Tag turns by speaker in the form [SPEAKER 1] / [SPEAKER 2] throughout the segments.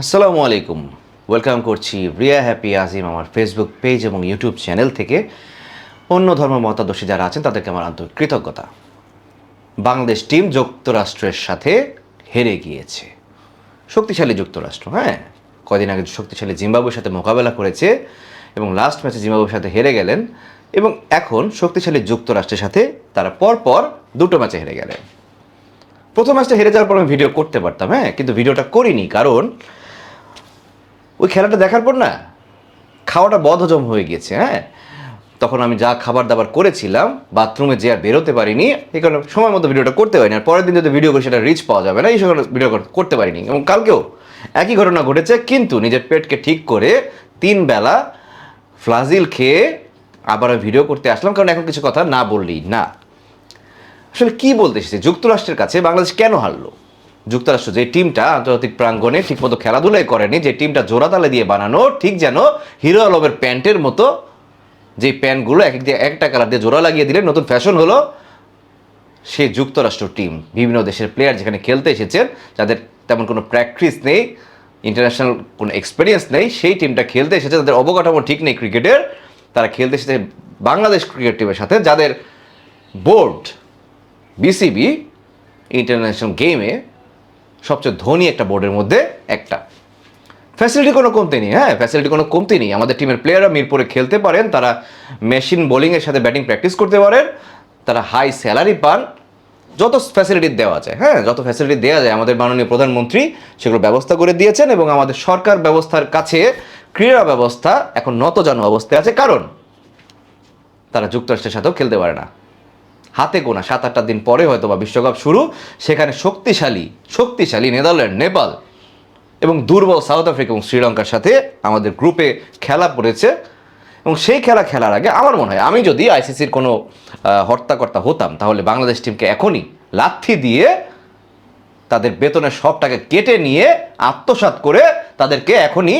[SPEAKER 1] আসসালামু আলাইকুম। ওয়েলকাম করছি রিয়া হ্যাপি আজিম আমার ফেসবুক পেজ এবং ইউটিউব চ্যানেল থেকে। অন্য ধর্ম মতাদর্শী যারা আছেন, তাদেরকে আমার আন্তরিক কৃতজ্ঞতা। বাংলাদেশ টিম যুক্তরাষ্ট্রের সাথে হেরে গিয়েছে। শক্তিশালী যুক্তরাষ্ট্র হ্যাঁ? কদিন আগে শক্তিশালী জিম্বাবুয়ের সাথে মোকাবেলা করেছে এবং লাস্ট ম্যাচে জিম্বাবুয়ের সাথে হেরে গেলেন এবং এখন শক্তিশালী যুক্তরাষ্ট্রের সাথে তারা পরপর দুটো ম্যাচে হেরে গেলেন। প্রথম ম্যাচটা হেরে যাওয়ার পর আমি ভিডিও করতে পারতাম হ্যাঁ? কিন্তু ভিডিওটা করিনি, কারণ ওই খেলাটা দেখার পর না খাওয়াটা বদহজম হয়ে গেছে হ্যাঁ? তখন আমি যা খাবার দাবার করেছিলাম, বাথরুমে যে আর বেরোতে পারিনি এই কারণে সময় মতো ভিডিওটা করতে পারিনি, আর পরের দিন যদি ভিডিও করি সেটা রিচ পাওয়া যাবে না, এই সময় ভিডিও করতে পারিনি। এবং কালকেও একই ঘটনা ঘটেছে, কিন্তু নিজের পেটকে ঠিক করে তিন বেলা ফ্লাজিল খেয়ে আবার ভিডিও করতে আসলাম, কারণ এখন কিছু কথা না বললি না। আসলে কি বলতে এসেছে? যুক্তরাষ্ট্রের কাছে বাংলাদেশ কেন হারলো? যুক্তরাষ্ট্র যে টিমটা আন্তর্জাতিক প্রাঙ্গণে ঠিকমতো খেলাধুলাই করেনি, যে টিমটা জোড়াতালে দিয়ে বানানো, ঠিক যেন হিরো আলমের প্যান্টের মতো যে প্যান্টগুলো এক দিয়ে একটা কালার দিয়ে জোড়া লাগিয়ে দিলে নতুন ফ্যাশন হলো সে যুক্তরাষ্ট্র টিম। বিভিন্ন দেশের প্লেয়ার যেখানে খেলতে এসেছেন, যাদের তেমন কোনো প্র্যাকটিস নেই ইন্টারন্যাশনাল কোনো এক্সপিরিয়েন্স নেই, সেই টিমটা খেলতে এসেছে, তাদের অবকাঠামো ঠিক নেই ক্রিকেটের, তারা খেলতে এসেছে বাংলাদেশ ক্রিকেট টিমের সাথে, যাদের বোর্ড বিসিবি ইন্টারন্যাশনাল গেমে সবচেয়ে ধনী একটা বোর্ডের মধ্যে একটা। ফ্যাসিলিটি কোনো কমতি নেই হ্যাঁ ফ্যাসিলিটি কোনো কমতি নেই। আমাদের টিমের প্লেয়াররা মিরপুরে খেলতে পারেন, তারা মেশিন বোলিংয়ের সাথে ব্যাটিং প্র্যাকটিস করতে পারেন, তারা হাই স্যালারি পান, যত ফ্যাসিলিটি দেওয়া যায় হ্যাঁ যত ফ্যাসিলিটি দেওয়া যায়, আমাদের মাননীয় প্রধানমন্ত্রী সেগুলো ব্যবস্থা করে দিয়েছেন এবং আমাদের সরকার ব্যবস্থার কাছে ক্রীড়া ব্যবস্থা এখন নতজানু অবস্থায় আছে, কারণ তারা যুক্তরাষ্ট্রের সাথেও খেলতে পারে না। হাতে গোনা, সাত, আটটা দিন পরে হয়তো বা বিশ্বকাপ শুরু, সেখানে শক্তিশালী শক্তিশালী নেদারল্যান্ড, নেপাল এবং দুর্বল সাউথ আফ্রিকা এবং শ্রীলঙ্কার সাথে আমাদের গ্রুপে খেলা পড়েছে। এবং সেই খেলা খেলার আগে আমার মনে হয়, আমি যদি আইসিসির কোনো হর্তাকর্তা হতাম, তাহলে বাংলাদেশ টিমকে এখনই লাথি দিয়ে তাদের বেতনের সবটাকে কেটে নিয়ে আত্মসাৎ করে তাদেরকে এখনই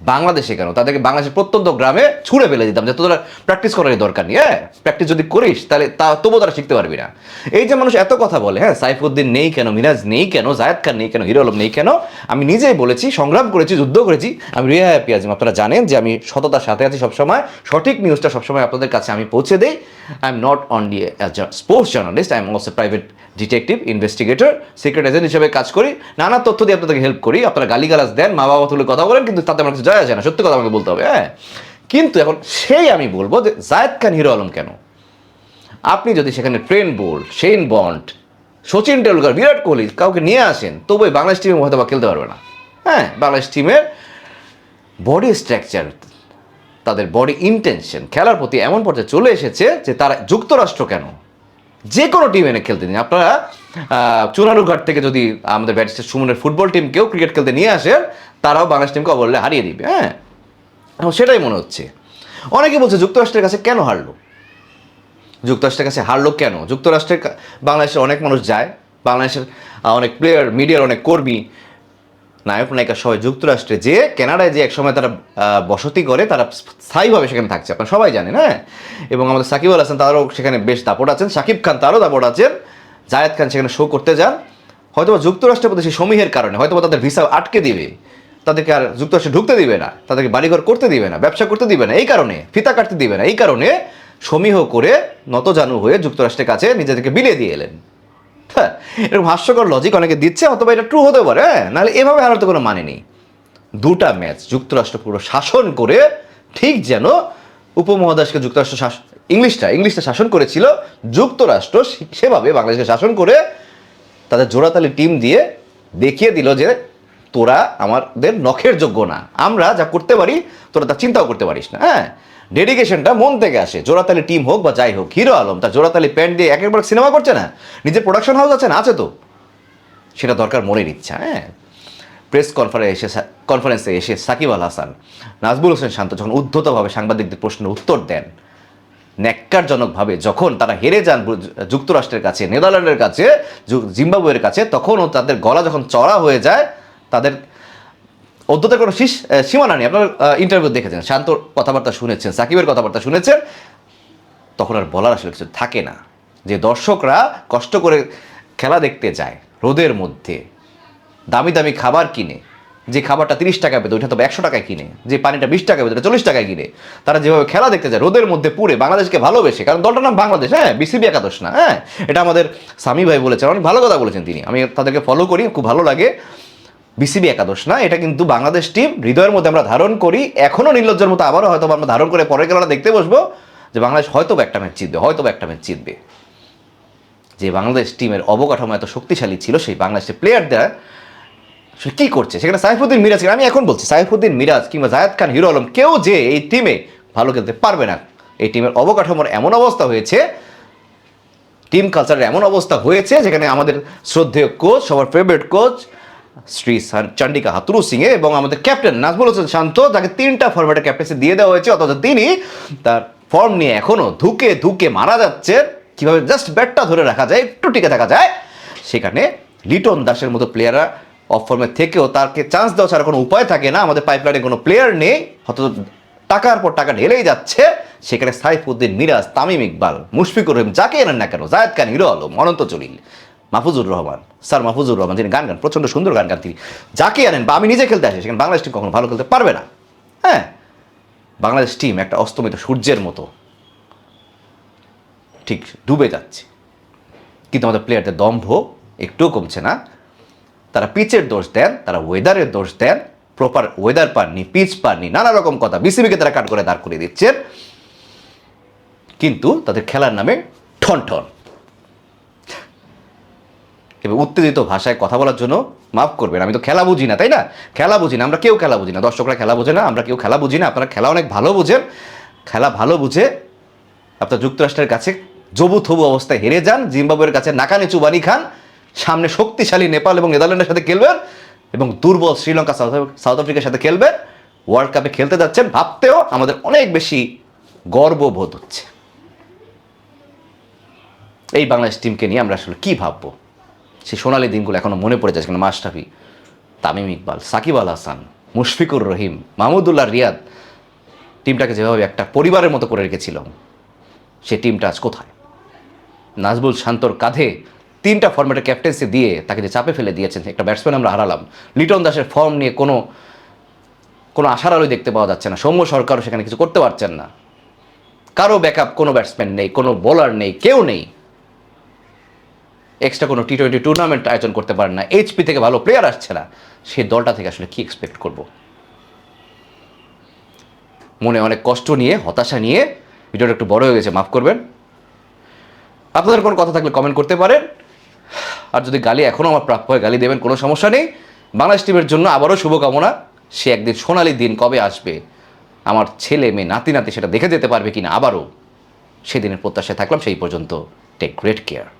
[SPEAKER 1] বাংলাদেশে কেন? তাদেরকে বাংলাদেশের প্রত্যন্ত গ্রামে ছুঁড়ে ফেলে দিতাম, যে তোরা প্র্যাকটিস করারই দরকার নেই হ্যাঁ? প্র্যাকটিস যদি করিস, তাহলে তা তবুও তারা শিখতে পারবি না। এই যে মানুষ এত কথা বলে হ্যাঁ সাইফুদ্দিন নেই কেন, মিরাজ নেই কেন, জায়দ খান নেই কেন, হিরো আলম নেই কেন, আমি নিজেই বলেছি, সংগ্রাম করেছি, যুদ্ধ করেছি, আমি রিয়া হ্যাপি আজিম, আপনারা জানেন যে আমি সততার সাথে আছি সবসময়, সঠিক নিউজটা সবসময় আপনাদের কাছে আমি পৌঁছে দিই। I am not only as sports journalist I am also private detective investigator secret agent হিসেবে কাজ করি। নানা তথ্য দিয়ে আপনাদেরকে হেল্প করি, আপনারা গালিগালাজ দেন মা বাবা তুলে কথা বলেন, কিন্তু তাতে আমার কিছু যায় আসে না, সত্যি কথা আমাকে বলতে হবে হ্যাঁ? কিন্তু এখন সেই আমি বলব যে জায়দ খান হিরো আলম কেন? আপনি যদি সেখানে Trent Boult Shane Bond, Sachin Tendulkar, Virat Kohli কাউকে নিয়ে আসেন, তবু এই বাংলাদেশ টিমে হয়তো বা খেলতে পারবে না। হ্যাঁ বাংলাদেশ টিমের বডি স্ট্রাকচার তাদের বডি ইন্টেনশন খেলার প্রতি এমন পর্যায়ে চলে এসেছে যে তারা যুক্তরাষ্ট্র কেন? যে কোনো টিম এনে খেলতে দিন আপনারা চুনারুঘাট থেকে যদি আমাদের ব্যাটিস্টার সুমনের ফুটবল টিমকেও ক্রিকেট খেলতে নিয়ে আসেন তারাও বাংলাদেশ টিমকে অবহেলা হারিয়ে দিবে হ্যাঁ? সেটাই মনে হচ্ছে। অনেকে বলছে যুক্তরাষ্ট্রের কাছে কেন হারলো? যুক্তরাষ্ট্রের কাছে হারলো কেন? যুক্তরাষ্ট্রের বাংলাদেশের অনেক মানুষ যায়, বাংলাদেশের অনেক প্লেয়ার মিডিয়ার অনেক কর্মী, নায়ক, নায়িকা সবাই যুক্তরাষ্ট্রে যে কেনাডায় যে একসময় তারা বসতি করে, তারা স্থায়ীভাবে সেখানে থাকছে, আপনারা সবাই জানেন হ্যাঁ? এবং আমাদের সাকিব আল হাসান তারও সেখানে বেশ দাপট আছেন, সাকিব খান তারও দাপট আছেন, জায়েদ খান সেখানে শো করতে যান। হয়তো যুক্তরাষ্ট্রের প্রতি সেই সমীহের কারণে হয়তো তাদের ভিসা আটকে দিবে। তাদেরকে আর যুক্তরাষ্ট্রে ঢুকতে দিবে না, তাদেরকে বাড়িঘর করতে দিবে না, ব্যবসা করতে দিবে না, এই কারণে, ফিতা কাটতে দিবে না, এই কারণে সমীহ করে নতজানু হয়ে যুক্তরাষ্ট্রের কাছে নিজেদেরকে বিলিয়ে দিয়ে এলেন। হ্যাঁ এরকম হাস্যকর লজিক অনেকে দিচ্ছে, অথবা এটা ট্রু হতে পারে হ্যাঁ নাহলে এভাবে হারার তো কোনো মানে নেই। দুটা ম্যাচ যুক্তরাষ্ট্র পুরো শাসন করে ঠিক যেন উপমহাদেশকে যুক্তরাষ্ট্র শাসন ইংলিশটা ইংলিশটা শাসন করেছিল, যুক্তরাষ্ট্র সেভাবে বাংলাদেশকে শাসন করে তাদের জোড়াতালি টিম দিয়ে দেখিয়ে দিল যে তোরা আমাদের নখের যোগ্য না। আমরা যা করতে পারি, তোরা তা চিন্তাও করতে পারিস না হ্যাঁ? ডেডিকেশনটা মন থেকে আসে, জোড়াতালি টিম হোক বা যাই হোক, হিরো আলম তার জোড়াতালি প্যান্ট দিয়ে এক একবার সিনেমা করছে না? নিজের প্রোডাকশন হাউস আছে না? আছে তো। সেটা দরকার মনের ইচ্ছা হ্যাঁ? প্রেস কনফারেন্সে এসে কনফারেন্সে এসে সাকিব আল হাসান নাজবুল হোসেন শান্ত যখন উদ্ধতভাবে সাংবাদিকদের প্রশ্নের উত্তর দেন, ন্যাক্কারজনকভাবে যখন তারা হেরে যান যুক্তরাষ্ট্রের কাছে, নেদারল্যান্ডের কাছে জিম্বাবুয়ের কাছে, তখনও তাদের গলা যখন চড়া হয়ে যায় তাদের অধ্যতার কোনো শীষ সীমানা নেই। আপনার ইন্টারভিউ দেখেছেন শান্তর কথাবার্তা শুনেছেন, সাকিবের কথাবার্তা শুনেছেন। তখন আর বলার আসলে কিছু থাকে না। যে দর্শকরা কষ্ট করে খেলা দেখতে যায় রোদের মধ্যে, দামি দামি খাবার কিনে, যে খাবারটা তিরিশ টাকা পেতো ওইটা তো একশো টাকায় কিনে, যে পানিটা বিশ টাকা পেতো ওটা চল্লিশ টাকায় কিনে, তারা যেভাবে খেলা দেখতে যায় রোদের মধ্যে পুরে বাংলাদেশকে ভালোবেসে, কারণ দলটার নাম বাংলাদেশ হ্যাঁ বিসিবি একাদশ না হ্যাঁ এটা আমাদের স্বামী ভাই বলেছেন, অনেক ভালো কথা বলেছেন তিনি। আমি তাদেরকে ফলো করি, খুব ভালো লাগে। বিসিবি একাদশ না, এটা কিন্তু বাংলাদেশ টিম হৃদয়ের মধ্যে আমরা ধারণ করি। এখনও নির্লজ্জের মতো আবারও হয়তো আমরা ধারণ করে পরের খেলাটা দেখতে বসবো যে বাংলাদেশ হয়তো একটা ম্যাচ জিতবে, হয়তো একটা ম্যাচ জিতবে। যে বাংলাদেশ টিমের অবকাঠামো এত শক্তিশালী ছিল, সেই বাংলাদেশের প্লেয়াররা সে কী করছে? সেখানে সাইফুদ্দিন মিরাজ আমি এখন বলছি, সাইফুদ্দিন মিরাজ কিংবা জায়েদ খান, হিরো আলম, কেউ যে এই টিমে ভালো খেলতে পারবে না। এই টিমের অবকাঠামোর এমন অবস্থা হয়েছে টিম কালচারের এমন অবস্থা হয়েছে, যেখানে আমাদের শ্রদ্ধেয় কোচ সবার favourite coach Shri Chandika Hathurusinghe এবং আমাদের ক্যাপ্টেন নাজমুল হোসেন শান্ত, তাকে তিনটা ফরম্যাটের ক্যাপ্টেন্সি দিয়ে দেওয়া হয়েছে। অথচ তিনি তার ফর্ম নিয়ে এখনও ধুকে ধুকে মারা যাচ্ছে। কীভাবে জাস্ট ব্যাটটা ধরে রাখা যায়, একটু টিকে থাকা যায়, সেখানে লিটন দাসের মতো প্লেয়াররা অফ ফর্মে থেকেও তাকে চান্স দেওয়া ছাড়া কোনো উপায় থাকে না। আমাদের পাইপলাইনে কোনো প্লেয়ার নেই, অথচ টাকার পর টাকা ঢেলেই যাচ্ছে। সেখানে সাইফুদ্দিন মিরাজ, তামিম ইকবাল, মুশফিকুর রহিম, যাকে এনেন না কেন, জায়দ খান, হিরো আলম, অনন্ত জলিল মাহফুজুর রহমান। স্যার মাহফুজুর রহমান তিনি গান গান, প্রচণ্ড সুন্দর গান গান তিনি। যাকে আনেন বা আমি নিজে খেলতে আসি, সেখানে বাংলাদেশ টিম কখনো ভালো খেলতে পারবে না। হ্যাঁ? বাংলাদেশ টিম একটা অস্তমিত সূর্যের মতো। ঠিক ডুবে যাচ্ছে। কিন্তু আমাদের প্লেয়ারদের দম্ভ একটুও কমছে না। তারা পিচের দোষ দেন, তারা ওয়েদারের দোষ দেন প্রপার ওয়েদার পাননি পিচ পাননি, নানা রকম কথা বিসিবিকে তারা কাট করে দাঁড় করে দিচ্ছেন। কিন্তু তাদের খেলার নামে ঠন ঠন এবার উত্তেজিত ভাষায় কথা বলার জন্য মাফ করবেন, আমি তো খেলা বুঝি না, তাই না? খেলা বুঝি না, আমরা কেউ খেলা বুঝি না, দর্শকরা খেলা বোঝে না, আমরা কেউ খেলা বুঝি না, আপনারা খেলা অনেক ভালো বুঝেন, খেলা ভালো বুঝে আপনার যুক্তরাষ্ট্রের কাছে জবু থবু অবস্থায় হেরে যান, জিম্বাবুয়ের কাছে নাকানি চুবানি খান, সামনে শক্তিশালী নেপাল এবং নেদারল্যান্ডের সাথে খেলবেন এবং দুর্বল শ্রীলঙ্কা, সাউথ সাউথ আফ্রিকার সাথে খেলবেন, ওয়ার্ল্ড কাপে খেলতে যাচ্ছেন, ভাবতেও আমাদের অনেক বেশি গর্ববোধ হচ্ছে। এই বাংলাদেশ টিমকে নিয়ে আমরা আসলে কী ভাববো? সেই সোনালি দিনগুলো এখনও মনে পড়ে যাচ্ছে কেন মাশরাফি, তামিম ইকবাল, সাকিব আল হাসান, মুশফিকুর রহিম, মাহমুদুল্লাহ রিয়াদ, টিমটাকে যেভাবে একটা পরিবারের মতো করে রেখেছিল সে টিমটা আজ কোথায়? নাজবুল শান্তর কাঁধে তিনটা ফর্মেটের ক্যাপ্টেন্সি দিয়ে তাকে যে চাপে ফেলে দিয়েছেন, একটা ব্যাটসম্যান আমরা হারালাম। লিটন দাসের ফর্ম নিয়ে কোনো কোনো আশার আলোই দেখতে পাওয়া যাচ্ছে না। সৌম্য সরকারও সেখানে কিছু করতে পারছেন না। কারও ব্যাকআপ কোনো ব্যাটসম্যান নেই, কোনো বোলার নেই, কেউ নেই। এক্সট্রা কোনো টি টোয়েন্টি টুর্নামেন্ট আয়োজন করতে পারেন না। এইচপি থেকে ভালো প্লেয়ার আসছে না। সেই দলটা থেকে আসলে কী এক্সপেক্ট করব? মনে অনেক কষ্ট নিয়ে, হতাশা নিয়ে ভিডিওটা একটু বড় হয়ে গেছে, মাফ করবেন। আপনাদের কোনো কথা থাকলে কমেন্ট করতে পারেন। আর যদি গালি এখনও আমার প্রাপ্য হয়, গালি দেবেন, কোনো সমস্যা নেই। বাংলাদেশ টিমের জন্য আবারও শুভকামনা। সে একদিন সোনালি দিন কবে আসবে? আমার ছেলে মেয়ে নাতি নাতি সেটা দেখে যেতে পারবে কিনা আবারও? সেদিনের প্রত্যাশায় থাকলাম, সেই পর্যন্ত। Take great care